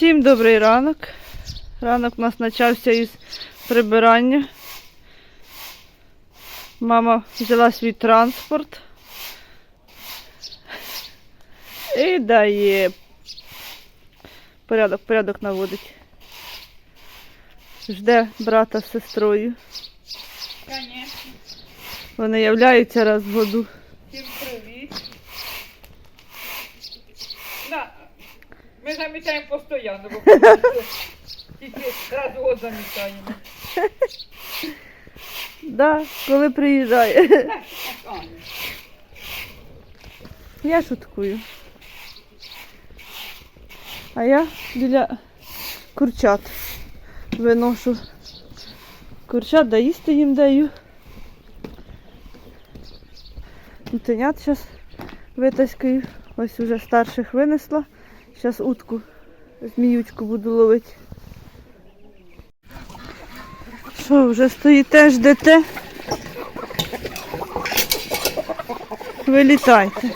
Всім добрий ранок. Ранок у нас почався із прибирання. Мама взяла свій транспорт. І дає порядок, порядок наводить. Жде брата з сестрою. Вони являються раз в году. Всім привіт. Да. Ми замітаємо постійно, бо тільки раз у год замітаємо. Да, коли приїжджає. Я шуткую. А я біля курчат виношу. Курчат да їсти їм даю. Утенят зараз витаскаю. Ось уже старших винесла. Зараз утку, зміючку буду ловити. Що, вже стоїте, ждете? Вилітайте.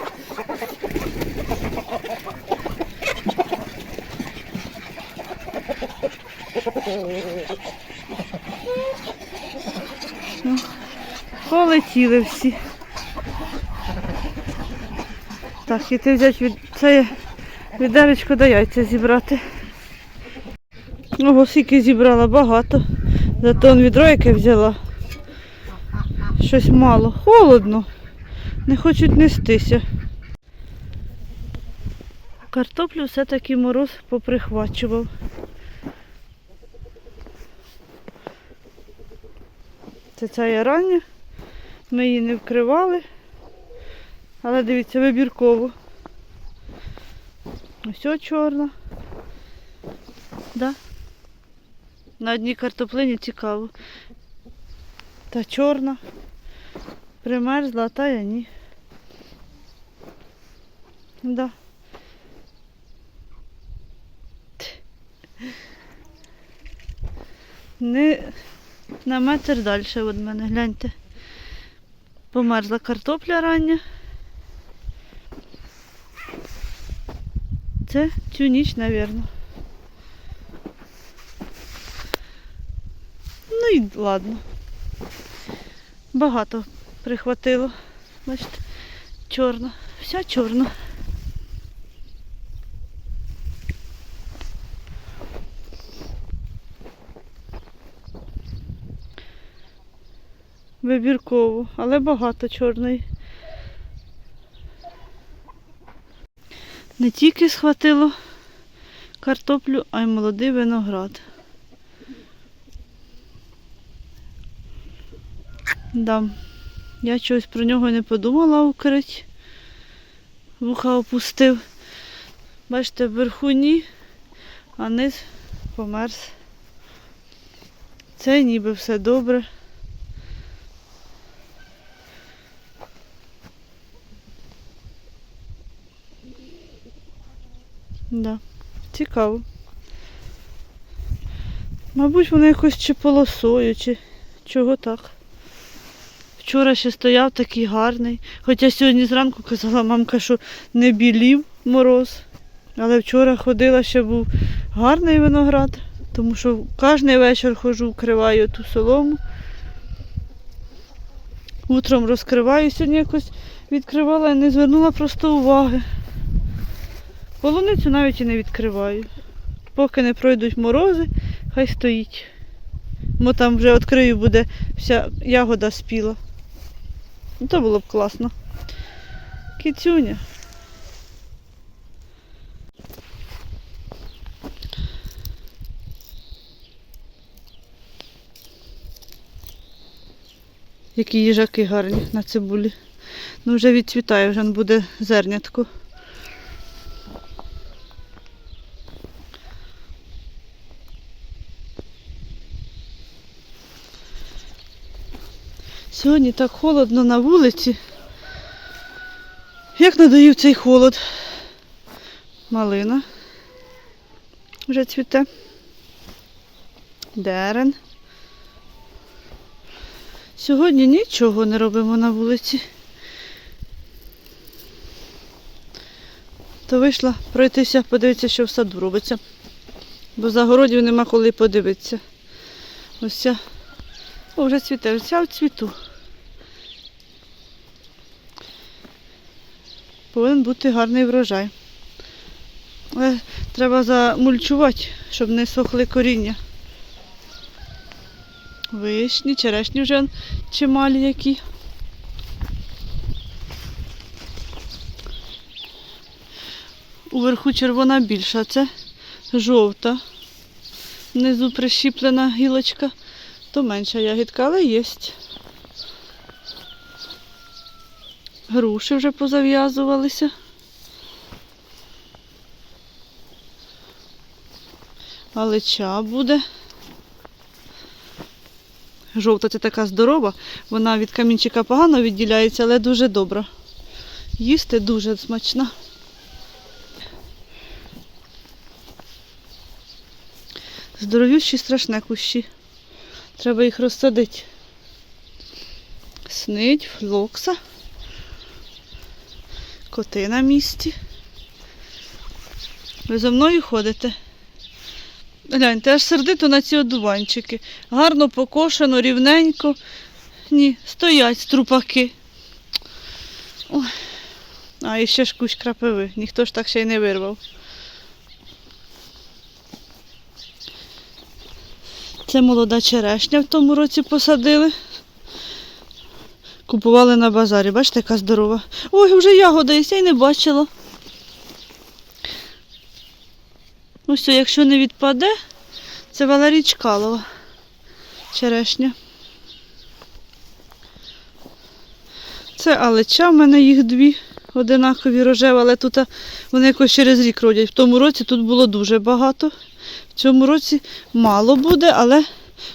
Ну, Полетіли всі. Так, і ти взяти від це відеречко до яйця зібрати. Ого, скільки зібрала багато. Зато он відро яке взяла. Щось мало. Холодно. Не хочуть нестися. Картоплю все-таки мороз поприхвачував. Це ця є. Ми її не вкривали. Але дивіться, вибірково. Ось чорна. Да? На одній картоплині цікаво. Та чорна. Примерзла, та я ні. Да. Не на метр далі від мене, гляньте. Померзла картопля рання. Це цю ніч, напевно. Ну і ладно. Багато прихватило. Бачите, чорна. Вся чорна. Вибірково, але багато чорної. Не тільки схватило картоплю, а й молодий виноград. Да. Я чогось про нього не подумала укрить. Вуха опустив. Бачите, вверху ні, а низ померз. Це ніби все добре. Да, цікаво. Мабуть, воно якось чи полосою, чи чого так. Вчора ще стояв такий гарний. Хоча сьогодні зранку казала мамка, що не білів мороз. Але вчора ходила, ще був гарний виноград, тому що кожен вечір ходжу, вкриваю ту солому. Утром розкриваю, сьогодні якось відкривала і не звернула просто уваги. Полуницю навіть і не відкриваю. Поки не пройдуть морози, хай стоїть. Бо там вже відкрию буде вся ягода спіла. Ну, то було б класно. Кицюня. Які їжаки гарні на цибулі. Ну вже відцвітає, вже буде зернятко. Сьогодні так холодно на вулиці. Як надоїв цей холод? Малина. Вже цвіте. Дерен. Сьогодні нічого не робимо на вулиці. То вийшла пройтися, подивитися, що в саду робиться. бо за городів нема коли подивитися. Ось ця, о, вже цвіте, ось ця в цвіту. Повинен бути гарний врожай. Але треба замульчувати, щоб не сохли коріння. Вишні, черешні вже чималі які. Уверху червона більша, це жовта. Внизу прищіплена гілочка, то менша ягідка, але є. Груші вже позав'язувалися. Алеча буде. Жовта це така здорова, вона від камінчика погано відділяється, але дуже добра. Їсти дуже смачна. Здоровющі страшне кущі. Треба їх розсадити. Снить, флокса. Коти на місці. Ви за мною ходите? Гляньте, аж сердито на ці одуванчики. Гарно покошено, рівненько. Ні, стоять струпаки. А, і ще ж кущ крапиви. Ніхто ж так ще й не вирвав. Це молода черешня в тому році посадили. Купували на базарі. Бачите, яка здорова. Ой, вже ягода є, я й не бачила. Ну якщо не відпаде, це Валерій Чкалова. Черешня. Це алеча, в мене їх дві одинакові рожеві, але тут вони якось через рік родять. В тому році тут було дуже багато. В цьому році мало буде, але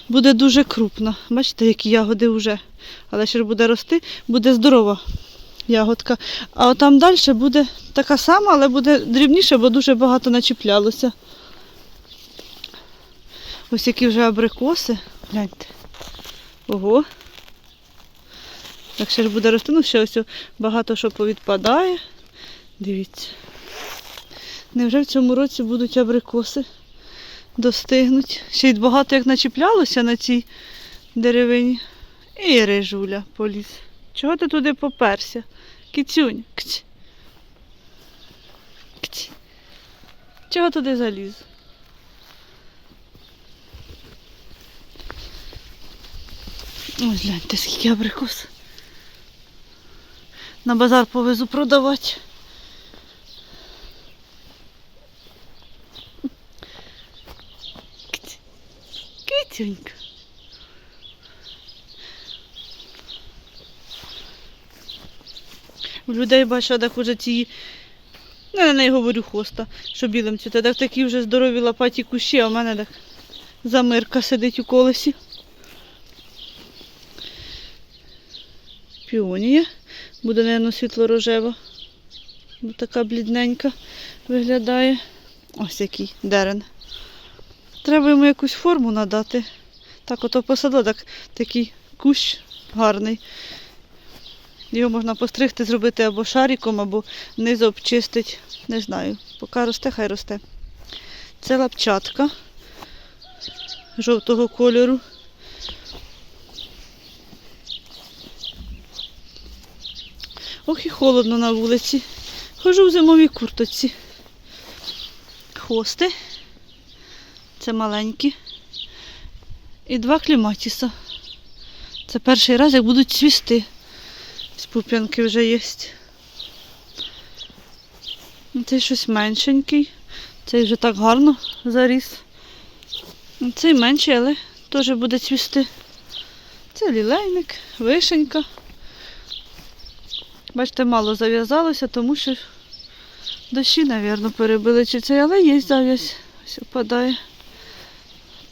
буде дуже крупно. Бачите, які ягоди вже. Але ще буде рости, буде здорова ягодка. А от там далі буде така сама, але буде дрібніше, бо дуже багато начіплялося. Ось які вже абрикоси. Гляньте. Ого. Так ще ж буде рости. Ну, ще ось багато що повідпадає. Дивіться. Невже в цьому році будуть абрикоси? Достигнуть. Ще й багато як начіплялося на цій деревині. І рижуля поліз. Чого ти туди поперся? Кицюнь. Кць. Кць. Чого туди заліз? Ось гляньте, скільки абрикос. На базар повезу продавати. Кць. Кицюнька. У людей бачу, так уже ці, ну, я неї говорю хоста, що білим цвіте. Так такі вже здорові лопаті кущі, а в мене так замирка сидить у колесі. Піонія. Буде, мабуть, світло-рожева. Така блідненька виглядає. Ось який дерен. Треба йому якусь форму надати. Так ото посадила, так, такий кущ гарний. Його можна постригти, зробити або шариком, або низ обчистити. Не знаю. Поки росте, хай росте. Це лапчатка жовтого кольору. Ох і холодно на вулиці. Хожу в зимовій курточці. Хости. Це маленькі. І два кліматіса. Це перший раз, як будуть цвісти. З пуп'янки вже є. Цей щось меншенький. Цей вже так гарно заріс. Цей менший, але теж буде цвісти. Це лілейник, вишенька. Бачите, мало зав'язалося, тому що дощі, мабуть, перебили чи це, але є зав'язь. Ось опадає.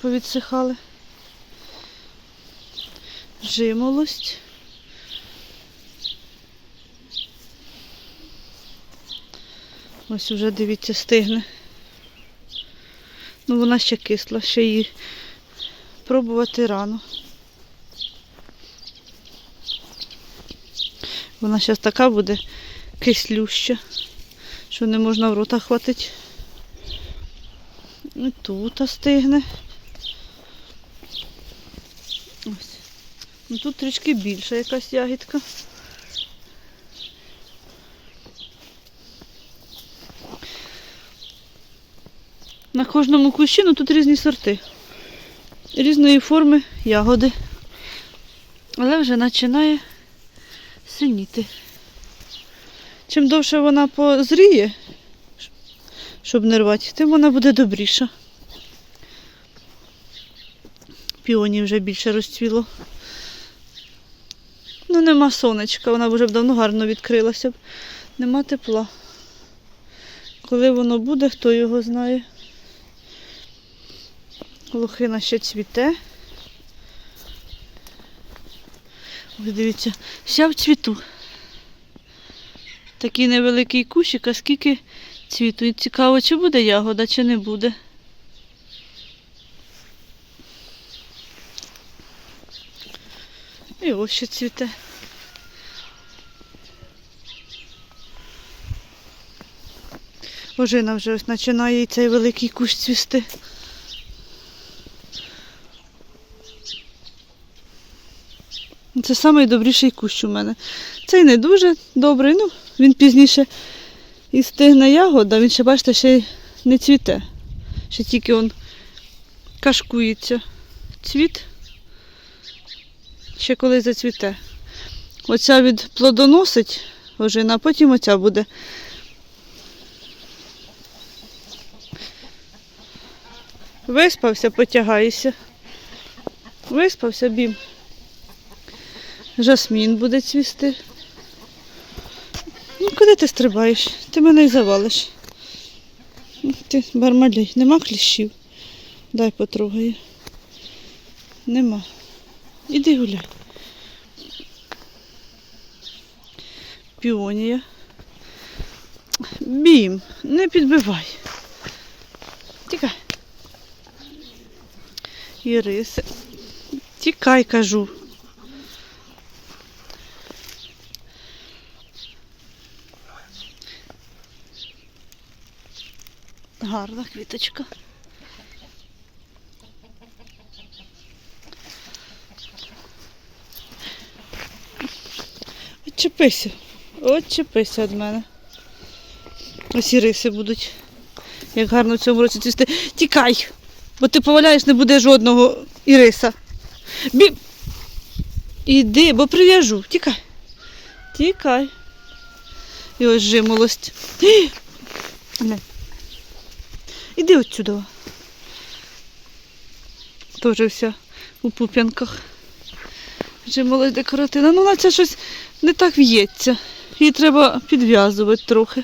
Повідсихали. Жимолость. Ось уже, дивіться, стигне. Ну, вона ще кисла, ще її пробувати рано. Вона зараз така буде кислюща, що не можна в рота хватити. І тут стигне. Ну, тут трішки більша якась ягідка. На кожному кущі, ну тут різні сорти. Різної форми ягоди. Але вже починає синіти. Чим довше вона позріє, щоб не рвати, тим вона буде добріша. Піонів вже більше розцвіло. Ну, нема сонечка, вона вже б давно гарно відкрилася б. Нема тепла. Коли воно буде, хто його знає. Лохина ще цвіте. Ось дивіться, вся в цвіту. Такий невеликий кущик, а скільки цвіту. І цікаво, чи буде ягода, чи не буде. І ось ще цвіте. Ожина вже ось починає і цей великий кущ цвісти. Це найдобріший кущ у мене. Цей не дуже добрий, ну він пізніше і стигне ягода, він ще, бачите, ще не цвіте. Ще тільки он кашкується. Цвіт. Ще коли зацвіте. Оця від плодоносить ожина, а потім оця буде. Виспався, потягаєшся. Виспався, бім. Жасмін буде цвісти. Ну, куди ти стрибаєш? Ти мене й завалиш. Ти бармалій, нема кліщів. Дай потрогаю. Нема. Іди гуляй. Піонія. Бім, не підбивай. Тікай. Іриси. Тікай, кажу. Гарна квіточка. Отчепися. Отчепися від мене. Ось і риси будуть. Як гарно в цьому році цвісти. Тікай! Бо ти поваляєш, не буде жодного іриса. Бі... Іди, бо прив'яжу. Тікай. Тікай. І ось жимолость. Не. Іди отсюди. Теж вся у пуп'янках. Жимолость декоративна. Ну, вона це щось не так в'ється. Її треба підв'язувати трохи.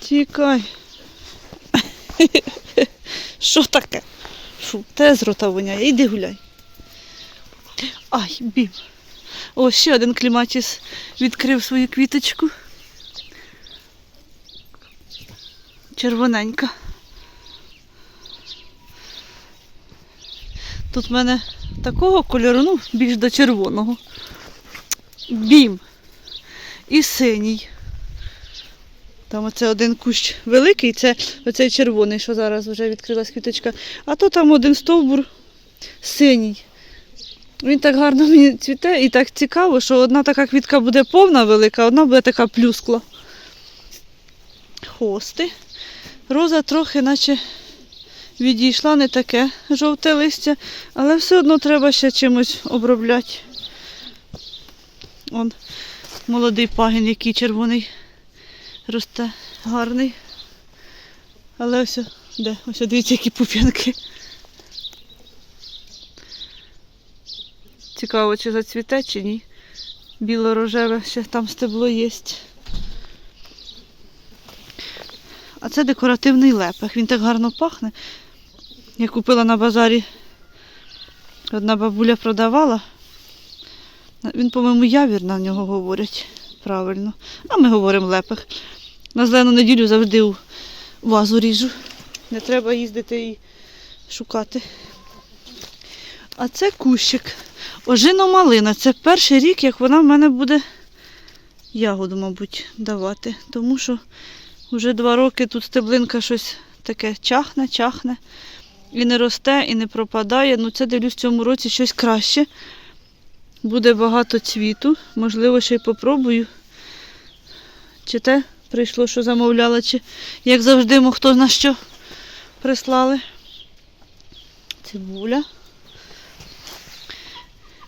Тікай. Що таке? Фу, те з рота воняє. Іди гуляй. Ай, бім. О, ще один кліматіс відкрив свою квіточку. Червоненька. Тут в мене такого кольору, ну, більш до червоного. Бім. І синій. Там оце один кущ великий, це оцей червоний, що зараз вже відкрилась квіточка. А то там один стовбур синій. Він так гарно мені цвіте і так цікаво, що одна така квітка буде повна велика, а одна буде така плюскла. Хости. Роза трохи наче відійшла, не таке жовте листя, але все одно треба ще чимось обробляти. Он молодий пагін, який червоний росте, гарний. Але ось, де? Ось дивіться, які пуп'янки. Цікаво, чи зацвіте, чи ні. Біло-рожеве ще там стебло є. А це декоративний лепех. Він так гарно пахне. Я купила на базарі. Одна бабуля продавала. Він, по-моєму, явір на нього говорять правильно. А ми говоримо лепех. На зелену неділю завжди вазу ріжу. Не треба їздити і шукати. А це кущик. Ожино малина. Це перший рік, як вона в мене буде ягоду, мабуть, давати. Тому що Уже два роки тут стеблинка щось таке чахне, чахне. І не росте, і не пропадає. Ну це дивлюсь в цьому році щось краще. Буде багато цвіту. Можливо, ще й попробую. Чи те прийшло, що замовляла, чи як завжди, мо хто зна що прислали. Цибуля.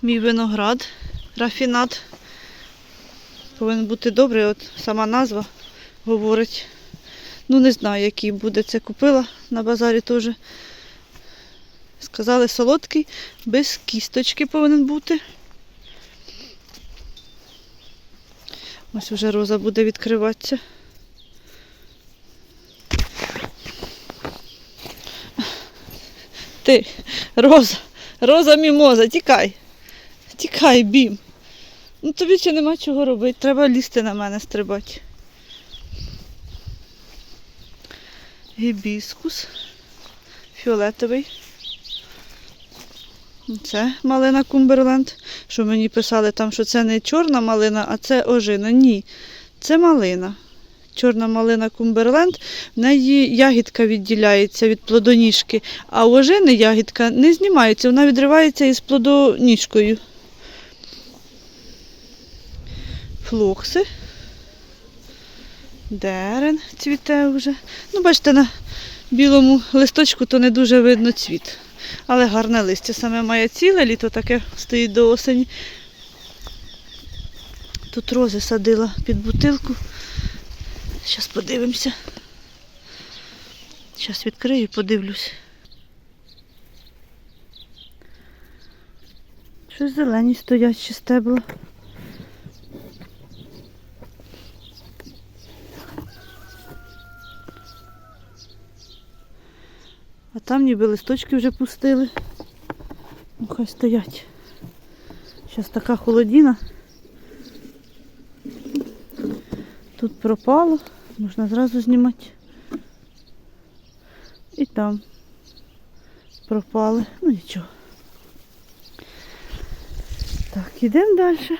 Мій виноград, рафінат. Повинен бути добрий, от сама назва говорить. Ну, не знаю, який буде це купила на базарі теж. Сказали, солодкий, без кісточки повинен бути. Ось вже роза буде відкриватися. Ти, роза, роза мімоза, тікай. Тікай, бім. Ну тобі ще нема чого робити, треба лізти на мене стрибати. Гібіскус. Фіолетовий. Це малина Кумберленд. Що мені писали там, що це не чорна малина, а це ожина. Ні, це малина. Чорна малина Кумберленд, в неї ягідка відділяється від плодоніжки, а у ожини ягідка не знімається, вона відривається із плодоніжкою. Флокси. Дерен цвіте вже. Ну, бачите, на білому листочку то не дуже видно цвіт. Але гарне листя саме має ціле, літо таке стоїть до осені. Тут рози садила під бутилку. Зараз подивимося. Зараз відкрию і подивлюсь. Щось зелені стоять ще стебла. Там ніби листочки вже пустили. Ну, хай стоять. Зараз така холодіна. Тут пропало, можна зразу знімати. І там пропали. Ну нічого. Так, ідемо далі.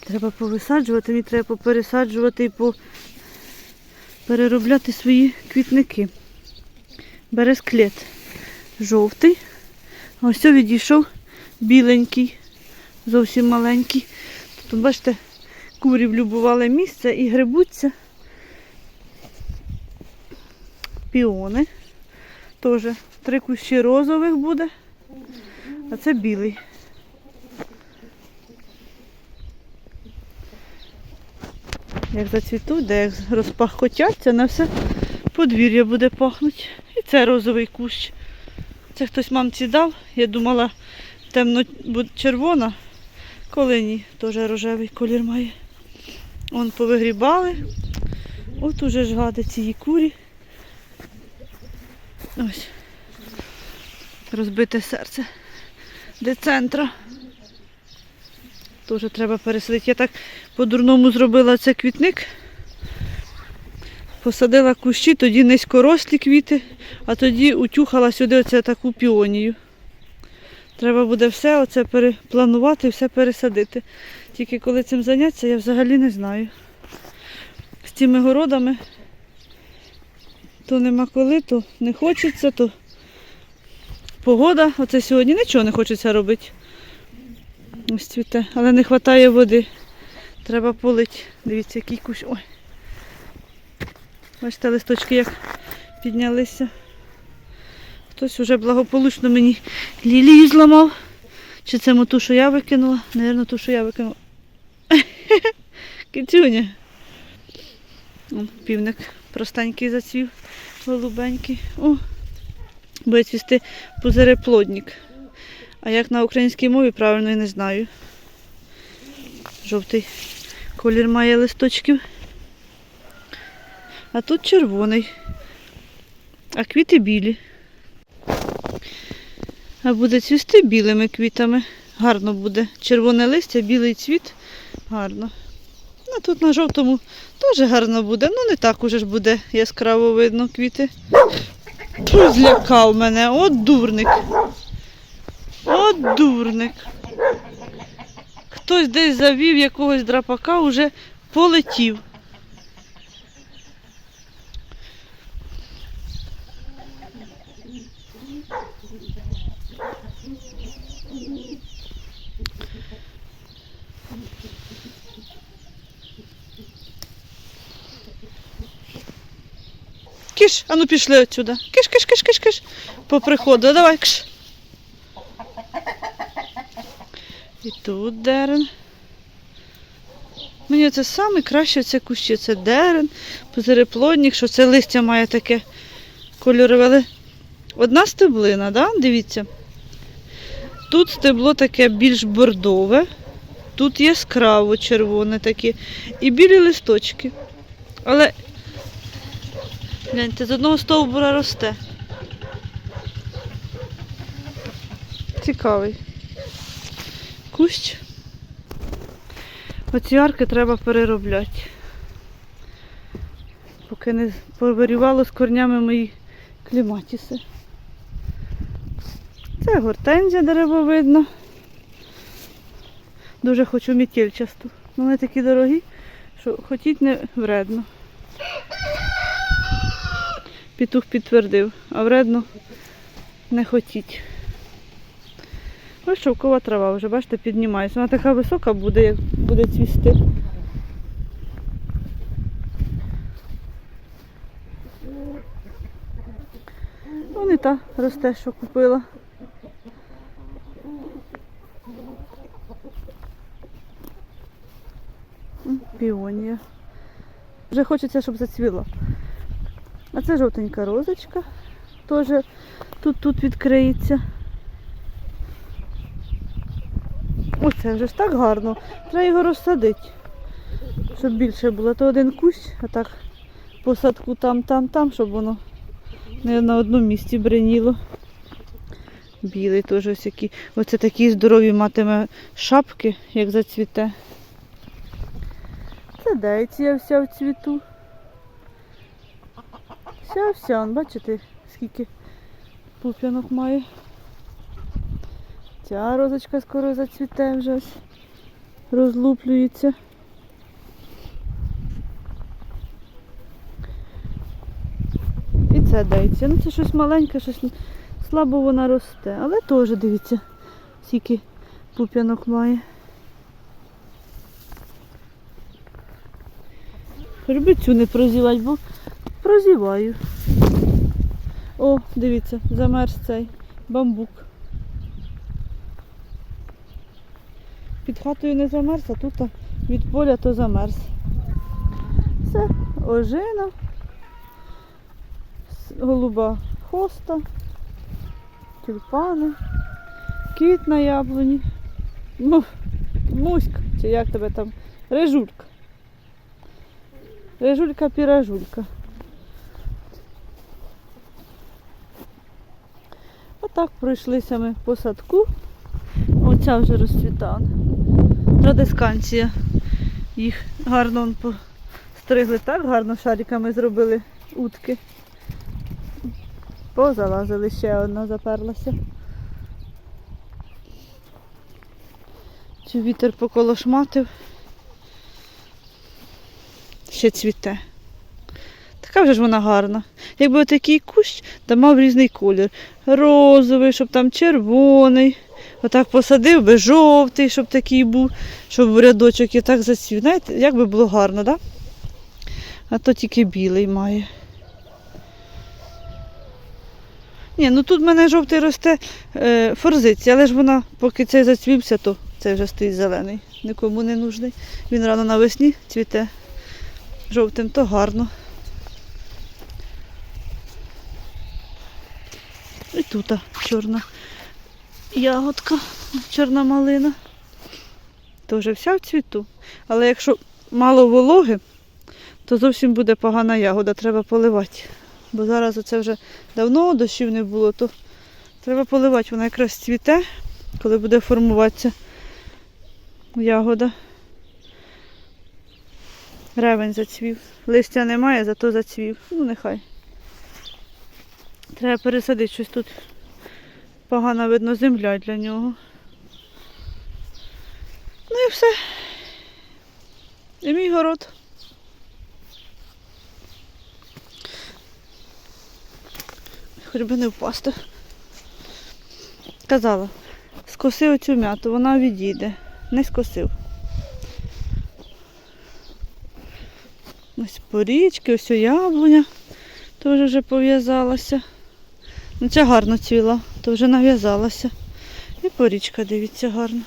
Треба повисаджувати, мені треба попересаджувати і по переробляти свої квітники. Бересклет жовтий. Ось відійшов біленький, зовсім маленький. Тут, бачите, курі влюбували місце і грибуться. Піони. Теж три кущі розових буде, а це білий. Як зацвітуть, де як розпахкотяться, на все подвір'я буде пахнути. І це розовий кущ. Це хтось мамці дав. Я думала, темно буде червона, коли ні, теж рожевий колір має. Вон повигрібали. От уже ж гади ці курі. Ось. Розбите серце. Де центра. Теж треба пересадити. Я так по-дурному зробила це квітник. Посадила кущі, тоді низькорослі квіти, а тоді утюхала сюди оце таку піонію. Треба буде все оце перепланувати, все пересадити. Тільки коли цим зайнятися, я взагалі не знаю. З цими городами то нема коли, то не хочеться, то погода. Оце сьогодні нічого не хочеться робити. Ось цвіте, але не вистачає води. Треба полити. Дивіться, який кущ. Ой. Бачите, листочки як піднялися. Хтось уже благополучно мені лілію зламав. Чи це ту, що я викинула? Навірно, ту, що я викинула. Кицюня. Вон, Півник простенький зацвів, голубенький. О, буде цвісти пузиреплодник. А як на українській мові правильно я не знаю. Жовтий колір має листочків. А тут червоний. А квіти білі. А буде цвісти білими квітами. Гарно буде. Червоне листя, білий цвіт. Гарно. А тут на жовтому теж гарно буде. Ну не так уже ж буде яскраво видно квіти. Злякав мене, от дурник. От дурник. Хтось десь завів якогось драпака, уже полетів. Киш, а ну пішли отсюда. Киш, киш, киш, киш, киш. Поприходу, давай, киш. І тут дерен. Мені це саме краще це кущі. Це дерен, позереплодник, що це листя має таке кольорове. Але Одна стеблина, да? дивіться. Тут стебло таке більш бордове, тут яскраво червоне таке і білі листочки. Але гляньте, з одного стовбура росте. Цікавий. Кущ. Оці арки треба переробляти. Поки не повирівало з корнями мої кліматіси. Це гортензія деревовидна. Дуже хочу мітільчасту. Вони такі дорогі, що хотіть не вредно. Петух підтвердив, а вредно не хотіть. Ось шовкова трава вже, бачите, піднімається. Вона така висока буде, як буде цвісти. Вон і та росте, що купила. Піонія. Вже хочеться, щоб зацвіла. А це жовтенька розочка. Теж тут тут відкриється. Оце вже ж так гарно. Треба його розсадити. Щоб більше було. То один кущ, а так посадку там, там, там, щоб воно не на одному місці бриніло. Білий теж ось який. Оце такі здорові матиме шапки, як зацвіте. Це дейція вся в цвіту. Вся вся, бачите, скільки пуп'янок має. Ця розочка скоро зацвіте вже ось. Розлуплюється. І це дейція. Ну це щось маленьке, щось слабо вона росте. Але теж дивіться, скільки пуп'янок має. Щоб цю не прозівати, бо прозіваю. О, дивіться, замерз цей бамбук. Під хатою не замерз, а тут від поля то замерз. Все, ожина, голуба хоста, тюльпани, кіт на яблуні, ну, муська, чи як тебе там, режулька. Режулька піражулька. Отак пройшлися ми по садку. Оця вже розцвітала. Традисканція. Їх гарно постригли так, гарно шариками зробили утки. Позалазили, ще одна заперлася. Цю вітер поколошматив. Ще цвіте. Така вже ж вона гарна. Якби отакий кущ, та мав різний колір. Розовий, щоб там червоний. Отак посадив би жовтий, щоб такий був, щоб рядочок і так зацвів. Знаєте, як би було гарно, так? Да? А то тільки білий має. Ні, ну тут в мене жовтий росте е, форзиція, але ж вона, поки цей зацвівся, то цей вже стоїть зелений. Нікому не нужний. Він рано навесні цвіте жовтим, то гарно. І тут чорна ягодка, чорна малина. Теж вся в цвіту. Але якщо мало вологи, то зовсім буде погана ягода, треба поливати. Бо зараз оце вже давно дощів не було, то треба поливати. Вона якраз цвіте, коли буде формуватися ягода. Ревень зацвів. Листя немає, зато зацвів. Ну нехай. Треба пересадити щось тут. Погано видно земля для нього. Ну і все. І мій город. Хоч би не впасти. Казала, скоси оцю м'яту, вона відійде. Не скосив. Ось порічки, ось яблуня. Теж вже пов'язалася. Ну, ця гарно цвіла, то вже нав'язалася. І порічка, дивіться, гарно.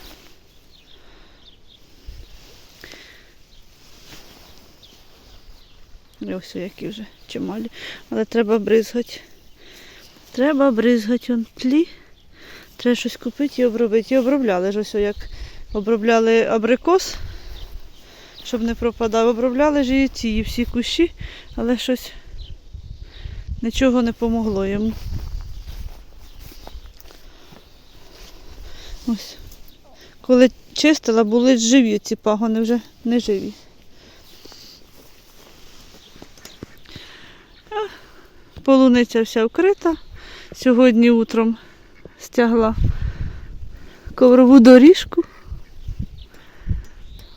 Ось які вже чималі. Але треба бризгати. Треба бризгати он тлі. Треба щось купити і обробити. І обробляли ж ось як обробляли абрикос, щоб не пропадав. Обробляли ж і ці всі кущі, але щось нічого не помогло йому. Ось. Коли чистила, були живі ці пагони, вже не живі. Полуниця вся вкрита. Сьогодні утром стягла коврову доріжку.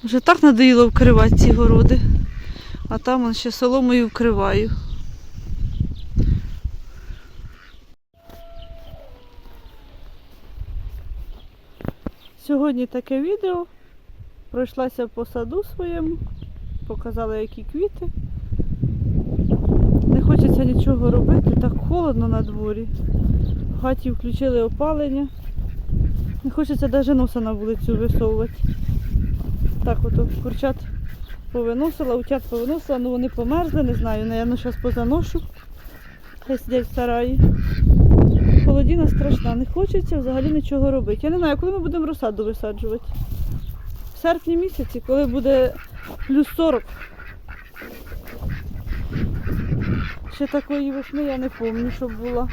Вже так надоїло вкривати ці городи, а там ще соломою вкриваю. Сьогодні таке відео. Пройшлася по саду своєму, показала, які квіти. Не хочеться нічого робити, так холодно на дворі. В хаті включили опалення. Не хочеться навіть носа на вулицю висовувати. Так ото курчат повиносила, утят повиносила, ну вони померзли, не знаю, наверно, зараз позаношу. Хай сидять в сараї. Холодіна страшна, не хочеться взагалі нічого робити. Я не знаю, коли ми будемо розсаду висаджувати. В серпні місяці, коли буде плюс 40. Ще такої весни я не пам'ятаю, щоб була.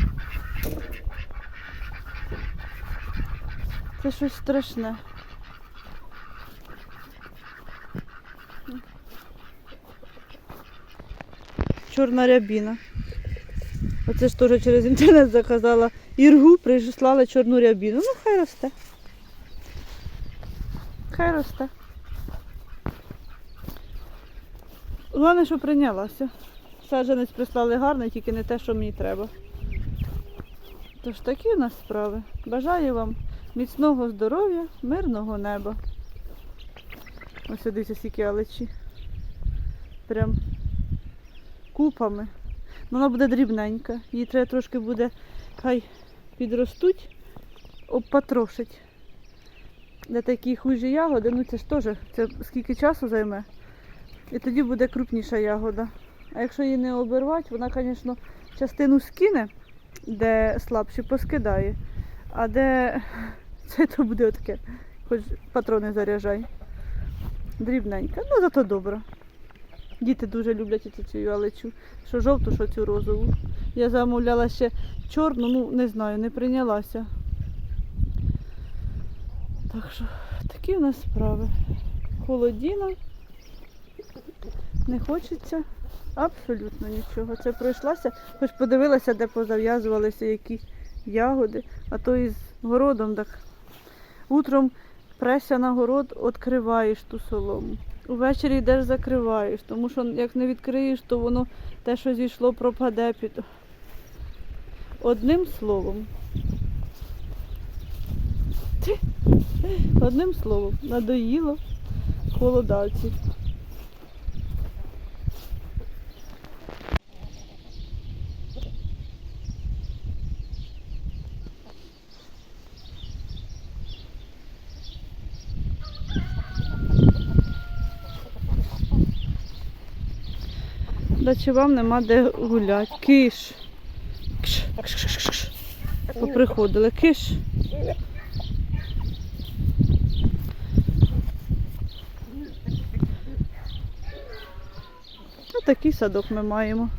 Це щось страшне. Чорна рябіна. Оце ж теж через інтернет заказала іргу, прислала чорну рябіну. Ну, хай росте. Хай росте. Головне, що прийнялася. Саджанець прислали гарний, тільки не те, що мені треба. Тож такі у нас справи. Бажаю вам міцного здоров'я, мирного неба. Ось дивіться, скільки алечі. Прям купами. Вона буде дрібненька. Її треба трошки буде, хай підростуть, обпатрошить. Для такі хужі ягоди, ну це ж теж, це скільки часу займе. І тоді буде крупніша ягода. А якщо її не обірвати, вона, звісно, частину скине, де слабші, поскидає. А де це то буде таке, хоч патрони заряджай. Дрібненька, ну зато добре. Діти дуже люблять цю алечу. Що жовту, що цю розову. Я замовляла ще чорну, ну не знаю, не прийнялася. Так що такі в нас справи. Холодіна. Не хочеться абсолютно нічого. Це пройшлася, хоч подивилася, де позав'язувалися які ягоди, а то із городом так. Утром преся на город, відкриваєш ту солому. Увечері йдеш, закриваєш, тому що як не відкриєш, то воно те, що зійшло, пропаде під. Одним словом. Одним словом, надоїло холодавці. Да чи вам нема де гулять? Киш. Поприходили. Киш. Отакий садок ми маємо.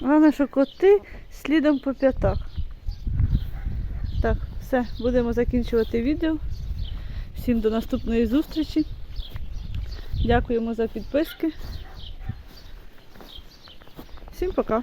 Головне, що коти слідом по п'ятах. Так, все, будемо закінчувати відео. Всім до наступної зустрічі. Дякуємо за підписки. Всім пока.